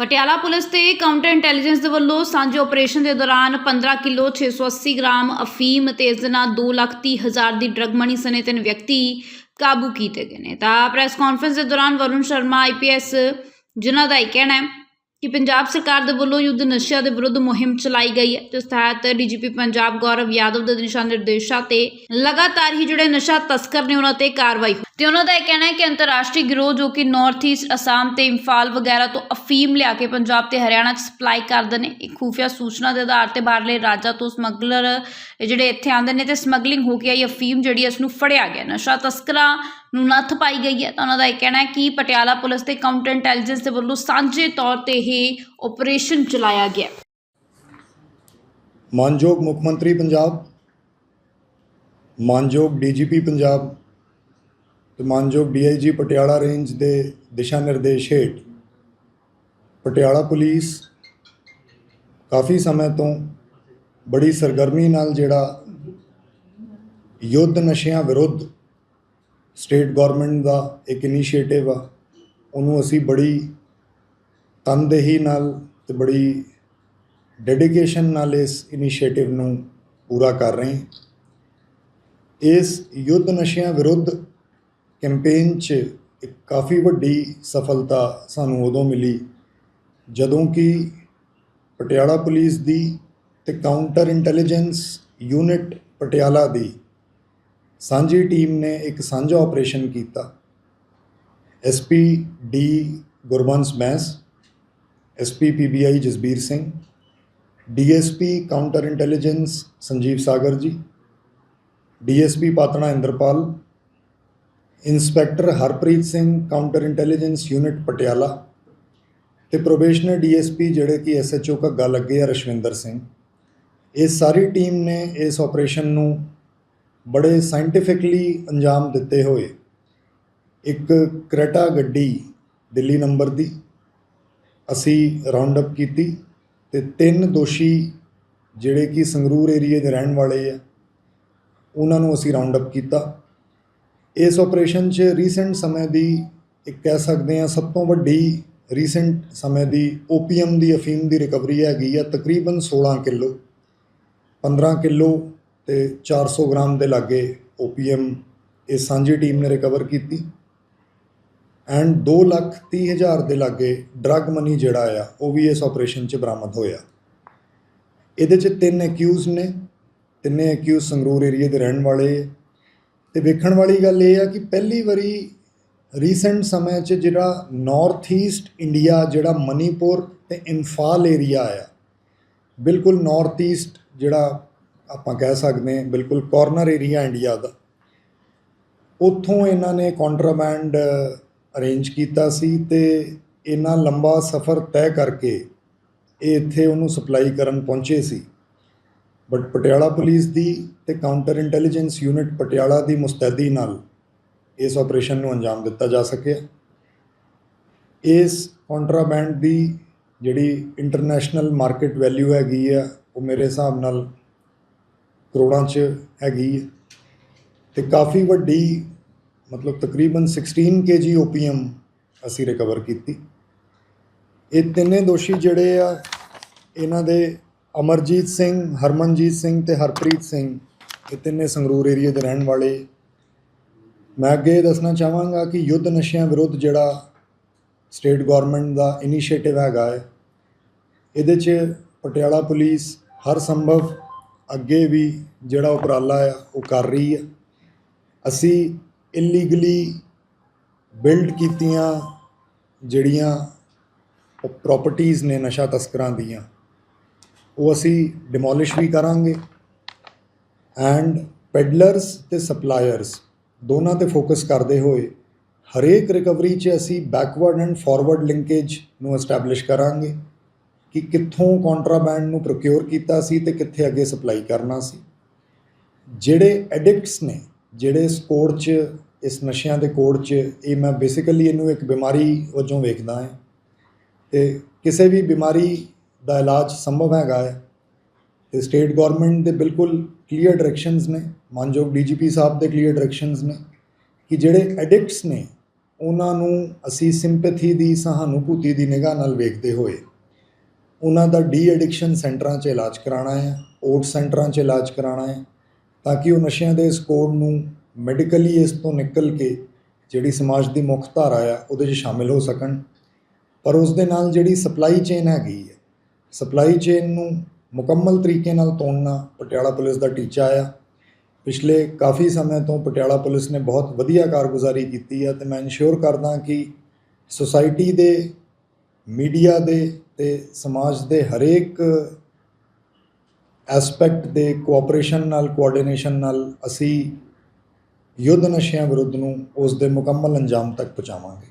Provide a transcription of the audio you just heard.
Patiala police ਤੇ counter intelligence ਦੇ ਵੱਲੋਂ ਸਾਂਝੇ ਆਪਰੇਸ਼ਨ ਦੇ ਦੌਰਾਨ 15 ਕਿਲੋ 680 ਗ੍ਰਾਮ ਅਫੀਮ ਤੇ ਇਸ ਦੇ ਨਾਲ 2 ਲੱਖ ਤੀਹ ਹਜ਼ਾਰ ਦੀ ਡਰਗ ਮਨੀ ਸਣੇ ਤਿੰਨ ਵਿਅਕਤੀ ਕਾਬੂ ਕੀਤੇ ਗਏ ਨੇ। ਤਾਂ ਪ੍ਰੈਸ ਕਾਨਫਰੰਸ ਦੇ ਦੌਰਾਨ ਵਰੁਣ ਸ਼ਰਮਾ ਆਈਪੀਐਸ ਜਿਨ੍ਹਾਂ ਦਾ ਇਹ ਕਹਿਣਾ ਹੈ ਕਿ ਪੰਜਾਬ ਸਰਕਾਰ ਦੇ ਵੱਲੋਂ ਯੁੱਧ ਨਸ਼ਿਆਂ ਦੇ ਵਿਰੁੱਧ ਮੁਹਿੰਮ ਚਲਾਈ ਗਈ ਹੈ। ਜਿਸ ਤਹਿਤ ਡੀਜੀਪੀ ਪੰਜਾਬ ਗੌਰਵ ਯਾਦਵ ਦੇ ਦਿਸ਼ਾ ਨਿਰਦੇਸ਼ਾਂ ਤੇ ਲਗਾਤਾਰ ਹੀ ਜਿਹੜੇ ਨਸ਼ਾ ਤਸਕਰ ਨੇ, ਉਹਨਾਂ ਤੇ ਕਾਰਵਾਈ ਤੇ ਉਹਨਾਂ ਦਾ ਇਹ ਕਹਿਣਾ ਹੈ ਕਿ ਅੰਤਰਰਾਸ਼ਟਰੀ ਗਿਰੋਹ ਜੋ ਕਿ ਨਾਰਥ ਈਸਟ ਅਸਾਮ ਤੇ ਇੰਫਾਲ ਵਗੈਰਾ ਤੋਂ ਅਫੀਮ ਲਿਆ ਕੇ ਪੰਜਾਬ ਤੇ ਹਰਿਆਣਾ 'ਚ ਸਪਲਾਈ ਕਰਦੇ ਨੇ, ਇਹ ਖੂਫੀਆ ਸੂਚਨਾ ਦੇ ਆਧਾਰ ਤੇ ਬਾਹਰਲੇ ਰਾਜਾਂ ਤੋਂ ਸਮਗਲਰ ਜਿਹੜੇ ਇੱਥੇ ਆਉਂਦੇ ਨੇ ਤੇ ਸਮਗਲਿੰਗ ਹੋ ਕੇ ਆਈ ਅਫੀਮ ਜਿਹੜੀ ਹੈ ਇਸ ਨੂੰ ਫੜਿਆ ਗਿਆ। ਨਸ਼ਾ ਤਸਕਰਾਂ ਨੂੰ ਨੱਥ ਪਾਈ ਗਈ ਹੈ ਤਾਂ ਉਹਨਾਂ ਦਾ ਇਹ ਕਹਿਣਾ ਹੈ ਕਿ ਪਟਿਆਲਾ ਪੁਲਿਸ ਤੇ ਕਾਊਂਟਰ ਇੰਟੈਲੀਜੈਂਸ ਦੇ ਵੱਲੋਂ ਸਾਂਝੇ ਤੌਰ ਤੇ ਇਹ ਆਪਰੇਸ਼ਨ ਚਲਾਇਆ ਗਿਆ। ਮਾਨਯੋਗ ਮੁੱਖ ਮੰਤਰੀ ਪੰਜਾਬ, ਮਾਨਯੋਗ ਡੀਜੀਪੀ ਪੰਜਾਬ ਤੇ ਮਾਨਯੋਗ ਡੀਆਈਜੀ ਪਟਿਆਲਾ ਰੇਂਜ ਦੇ ਦਿਸ਼ਾ ਨਿਰਦੇਸ਼ ਹੇਠ ਪਟਿਆਲਾ ਪੁਲਿਸ ਕਾਫੀ ਸਮੇਂ ਤੋਂ ਬੜੀ ਸਰਗਰਮੀ ਨਾਲ ਜਿਹੜਾ ਯੁੱਧ ਨਸ਼ਿਆਂ ਵਿਰੁੱਧ ਸਟੇਟ ਗਵਰਨਮੈਂਟ ਦਾ ਇੱਕ ਇਨੀਸ਼ੀਏਟਿਵ ਆ, ਉਹਨੂੰ ਅਸੀਂ ਬੜੀ ਤਨਦੇਹੀ ਨਾਲ ਤੇ ਬੜੀ ਡੈਡੀਕੇਸ਼ਨ ਨਾਲ ਇਸ ਇਨੀਸ਼ੀਏਟਿਵ ਨੂੰ ਪੂਰਾ ਕਰ ਰਹੇ ਹਾਂ। ਇਸ ਯੁੱਧ ਨਸ਼ਿਆਂ ਵਿਰੁੱਧ ਕੈਂਪੇਨ 'ਚ ਇੱਕ ਕਾਫੀ ਵੱਡੀ ਸਫਲਤਾ ਸਾਨੂੰ ਉਦੋਂ ਮਿਲੀ ਜਦੋਂ ਕਿ ਪਟਿਆਲਾ ਪੁਲਿਸ ਦੀ ਤੇ ਕਾਊਂਟਰ ਇੰਟੈਲੀਜੈਂਸ ਯੂਨਿਟ ਪਟਿਆਲਾ ਦੀ ਸਾਂਝੀ ਟੀਮ ਨੇ ਇੱਕ ਸਾਂਝਾ ਆਪਰੇਸ਼ਨ ਕੀਤਾ। SP D Gurbans mess SP PBI Jasbir Singh DSP counter intelligence Sanjeev Sagar ji DSP ਪਾਤਣਾ Inderpal inspector Harpreet Singh counter intelligence unit Patiala ਤੇ ਪ੍ਰੋਬੇਸ਼ਨਰ ਡੀਐਸਪੀ ਜਿਹੜੇ ਕਿ ਐਸਐਚਓ ਘੱਗਾ ਲੱਗੇ ਆ ਰਸ਼ਵਿੰਦਰ ਸਿੰਘ। ਇਹ ਸਾਰੀ ਟੀਮ ਨੇ ਇਸ ਆਪਰੇਸ਼ਨ ਨੂੰ ਬੜੇ ਸਾਇੰਟੀਫਿਕਲੀ ਅੰਜਾਮ ਦਿੱਤੇ ਹੋਏ। ਇੱਕ ਕਰੇਟਾ ਗੱਡੀ ਦਿੱਲੀ ਨੰਬਰ ਦੀ ਅਸੀਂ ਰਾਉਂਡ ਅਪ ਕੀਤੀ ਤੇ ਤਿੰਨ ਦੋਸ਼ੀ ਜਿਹੜੇ ਕਿ ਸੰਗਰੂਰ ਏਰੀਏ ਦੇ ਰਹਿਣ ਵਾਲੇ ਆ, ਉਹਨਾਂ ਨੂੰ ਅਸੀਂ ਰਾਉਂਡ ਅਪ ਕੀਤਾ। ਇਸ ਆਪਰੇਸ਼ਨ 'ਚ ਰੀਸੈਂਟ ਸਮੇਂ ਦੀ ਇੱਕ ਕਹਿ ਸਕਦੇ ਆ ਸਭ ਤੋਂ ਵੱਡੀ ਰੀਸੈਂਟ ਸਮੇਂ ਦੀ ਓਪੀਐਮ ਦੀ ਅਫੀਮ ਦੀ ਰਿਕਵਰੀ ਹੈਗੀ ਆ ਤਕਰੀਬਨ 16 ਕਿਲੋ 15 ਕਿਲੋ ਤੇ 400 ਗ੍ਰਾਮ ਦੇ ਲਾਗੇ ਓਪੀਐਮ ਇਹ ਸਾਂਝੀ ਟੀਮ ਨੇ ਰਿਕਵਰ ਕੀਤੀ ਐਂਡ 2 ਲੱਖ 30 ਹਜ਼ਾਰ ਦੇ ਲਾਗੇ ਡਰੱਗ ਮਨੀ ਜਿਹੜਾ ਆ, ਉਹ ਵੀ ਇਸ ਆਪਰੇਸ਼ਨ 'ਚ ਬਰਾਮਦ ਹੋਇਆ। ਇਹਦੇ 'ਚ ਤਿੰਨ ਐਕਿਊਜ਼ ਨੇ, ਤਿੰਨੇ ਐਕਿਊਜ਼ ਸੰਗਰੂਰ ਏਰੀਏ ਦੇ ਰਹਿਣ ਵਾਲੇ ਆ ਤੇ ਵੇਖਣ ਵਾਲੀ ਗੱਲ ਇਹ ਆ ਕਿ ਪਹਿਲੀ ਵਾਰੀ ਰੀਸੈਂਟ ਸਮੇਂ 'ਚ ਜਿਹੜਾ ਨਾਰਥ ਈਸਟ ਇੰਡੀਆ ਜਿਹੜਾ ਮਨੀਪੁਰ ਤੇ ਇੰਫਾਲ ਏਰੀਆ ਆ, ਬਿਲਕੁਲ ਨਾਰਥ ਈਸਟ ਜਿਹੜਾ ਆਪਾਂ ਕਹਿ ਸਕਦੇ ਹਾਂ, ਬਿਲਕੁਲ ਕਾਰਨਰ ਏਰੀਆ ਇੰਡੀਆ ਦਾ, ਉੱਥੋਂ ਇਹਨਾਂ ਨੇ ਕੰਟਰਾਬੈਂਡ ਅਰੇਂਜ ਕੀਤਾ ਸੀ ਤੇ ਇਹਨਾਂ ਲੰਬਾ ਸਫ਼ਰ ਤੈਅ ਕਰਕੇ ਇਹ ਇੱਥੇ ਉਹਨੂੰ ਸਪਲਾਈ ਕਰਨ ਪਹੁੰਚੇ ਸੀ। ਬਟ ਪਟਿਆਲਾ ਪੁਲਿਸ ਦੀ ਤੇ ਕਾਊਂਟਰ ਇੰਟੈਲੀਜੈਂਸ ਯੂਨਿਟ ਪਟਿਆਲਾ ਦੀ ਮੁਸਤੈਦੀ ਨਾਲ ਇਸ ਆਪਰੇਸ਼ਨ ਨੂੰ ਅੰਜਾਮ ਦਿੱਤਾ ਜਾ ਸਕਿਆ। ਇਸ ਕੰਟਰਾਬੈਂਡ ਦੀ ਜਿਹੜੀ ਇੰਟਰਨੈਸ਼ਨਲ ਮਾਰਕੀਟ ਵੈਲਿਊ ਹੈਗੀ ਆ, ਉਹ ਮੇਰੇ ਹਿਸਾਬ ਨਾਲ ਕਰੋੜਾਂ 'ਚ ਹੈਗੀ ਹੈ ਤੇ ਕਾਫੀ ਵੱਡੀ, ਮਤਲਬ ਤਕਰੀਬਨ 16 kg ਓਪੀਐਮ ਅਸੀਂ ਰਿਕਵਰ ਕੀਤੀ। ਇਹ ਤਿੰਨੇ ਦੋਸ਼ੀ ਜਿਹੜੇ ਆ, ਇਹਨਾਂ ਦੇ ਅਮਰਜੀਤ ਸਿੰਘ, ਹਰਮਨਜੀਤ ਸਿੰਘ ਤੇ ਹਰਪ੍ਰੀਤ ਸਿੰਘ ਇਹ ਤਿੰਨੇ ਸੰਗਰੂਰ ਏਰੀਆ ਦੇ ਰਹਿਣ ਵਾਲੇ। ਮੈਂ ਅੱਗੇ ਇਹ ਦੱਸਣਾ ਚਾਹਾਂਗਾ ਕਿ ਯੁੱਧ ਨਸ਼ਿਆਂ ਵਿਰੁੱਧ ਜਿਹੜਾ ਸਟੇਟ ਗਵਰਨਮੈਂਟ ਦਾ ਇਨੀਸ਼ੀਏਟਿਵ ਹੈਗਾ ਹੈ, ਇਹਦੇ 'ਚ ਪਟਿਆਲਾ ਪੁਲਿਸ ਹਰ ਸੰਭਵ ਅੱਗੇ ਵੀ ਜਿਹੜਾ ਉਪਰਾਲਾ ਆ, ਉਹ ਕਰ ਰਹੀ ਹੈ ਅਸੀਂ ਇਲੀਗਲੀ ਬਿਲਡ ਕੀਤੀਆਂ ਜਿਹੜੀਆਂ ਪ੍ਰਾਪਰਟੀਆਂ ਨੇ ਨਸ਼ਾ ਤਸਕਰਾਂ ਦੀਆਂ ਉਹ ਅਸੀਂ ਡਿਮੋਲਿਸ਼ ਵੀ ਕਰਾਂਗੇ ਐਂਡ ਪੈਡਲਰਸ ਤੇ ਸਪਲਾਇਰਸ ਦੋਨਾਂ ਤੇ ਫੋਕਸ ਕਰਦੇ ਹੋਏ ਹਰੇਕ ਰਿਕਵਰੀ 'ਚ ਅਸੀਂ ਬੈਕਵਰਡ ਐਂਡ ਫਾਰਵਰਡ ਲਿੰਕੇਜ ਨੂੰ ਐਸਟੈਬਲਿਸ਼ ਕਰਾਂਗੇ ਕਿ ਕਿੱਥੋਂ ਕੰਟਰਾਬੈਂਡ ਨੂੰ ਪ੍ਰੋਕਿਉਰ ਕੀਤਾ ਸੀ ਤੇ ਕਿੱਥੇ ਅੱਗੇ ਸਪਲਾਈ ਕਰਨਾ ਸੀ। ਜਿਹੜੇ ਐਡਿਕਟਸ ਨੇ, ਜਿਹੜੇ ਇਸ ਕੋਡ 'ਚ, ਇਸ ਨਸ਼ਿਆਂ ਦੇ ਕੋਡ 'ਚ, ਇਹ ਮੈਂ ਬੇਸਿਕਲੀ ਇਹਨੂੰ ਇੱਕ ਬਿਮਾਰੀ ਵਜੋਂ ਵੇਖਦਾ ਹਾਂ। ਤੇ ਕਿਸੇ ਵੀ ਬਿਮਾਰੀ ਦਾ ਇਲਾਜ ਸੰਭਵ ਹੈਗਾ ਹੈ ਤੇ ਸਟੇਟ ਗਵਰਨਮੈਂਟ ਦੇ ਬਿਲਕੁਲ ਕਲੀਅਰ ਡਾਇਰੈਕਸ਼ਨਸ ਨੇ, ਮਾਨਯੋਗ ਡੀਜੀਪੀ ਸਾਹਿਬ ਦੇ ਕਲੀਅਰ ਡਾਇਰੈਕਸ਼ਨਸ ਨੇ ਕਿ ਜਿਹੜੇ ਐਡਿਕਟਸ ਨੇ, ਉਹਨਾਂ ਨੂੰ ਅਸੀਂ ਸਿੰਪੈਥੀ ਦੀ, ਸਹਾਨੁਭੂਤੀ ਦੀ ਨਿਗਾਹ ਨਾਲ ਵੇਖਦੇ ਹੋਏ ਉਹਨਾਂ ਦਾ ਡੀ ਐਡਿਕਸ਼ਨ ਸੈਂਟਰਾਂ 'ਚ ਇਲਾਜ ਕਰਾਉਣਾ ਹੈ ਓਟ ਸੈਂਟਰਾਂ 'ਚ ਇਲਾਜ ਕਰਾਉਣਾ ਹੈ ਤਾਂ ਕਿ ਉਹ ਨਸ਼ਿਆਂ ਦੇ ਇਸ ਕੋਡ ਨੂੰ ਮੈਡੀਕਲੀ ਇਸ ਤੋਂ ਨਿਕਲ ਕੇ ਜਿਹੜੀ ਸਮਾਜ ਦੀ ਮੁੱਖ ਧਾਰਾ ਆ, ਉਹਦੇ 'ਚ ਸ਼ਾਮਿਲ ਹੋ ਸਕਣ। ਪਰ ਉਸ ਦੇ ਨਾਲ ਜਿਹੜੀ ਸਪਲਾਈ ਚੇਨ ਹੈਗੀ ਹੈ ਸਪਲਾਈ ਚੇਨ ਨੂੰ ਮੁਕੰਮਲ ਤਰੀਕੇ ਨਾਲ ਤੋੜਨਾ ਪਟਿਆਲਾ ਪੁਲਿਸ ਦਾ ਟੀਚਾ ਆ। ਪਿਛਲੇ ਕਾਫੀ ਸਮੇਂ ਤੋਂ ਪਟਿਆਲਾ ਪੁਲਿਸ ਨੇ ਬਹੁਤ ਵਧੀਆ ਕਾਰਗੁਜ਼ਾਰੀ ਕੀਤੀ ਹੈ ਤੇ ਮੈਂ ਇਨਸ਼ੋਰ ਕਰਦਾ ਕਿ ਸੁਸਾਇਟੀ ਦੇ ਮੀਡੀਆ ਦੇ ਤੇ ਸਮਾਜ ਦੇ ਹਰੇਕ ਐਸਪੈਕਟ ਦੇ ਕੋਆਪਰੇਸ਼ਨ ਨਾਲ ਕੋਆਰਡੀਨੇਸ਼ਨ ਨਾਲ ਅਸੀਂ ਯੁੱਧ ਨਸ਼ਿਆਂ ਵਿਰੁੱਧ ਨੂੰ ਉਸ ਦੇ ਮੁਕੰਮਲ ਅੰਜਾਮ ਤੱਕ ਪਹੁੰਚਾਵਾਂਗੇ।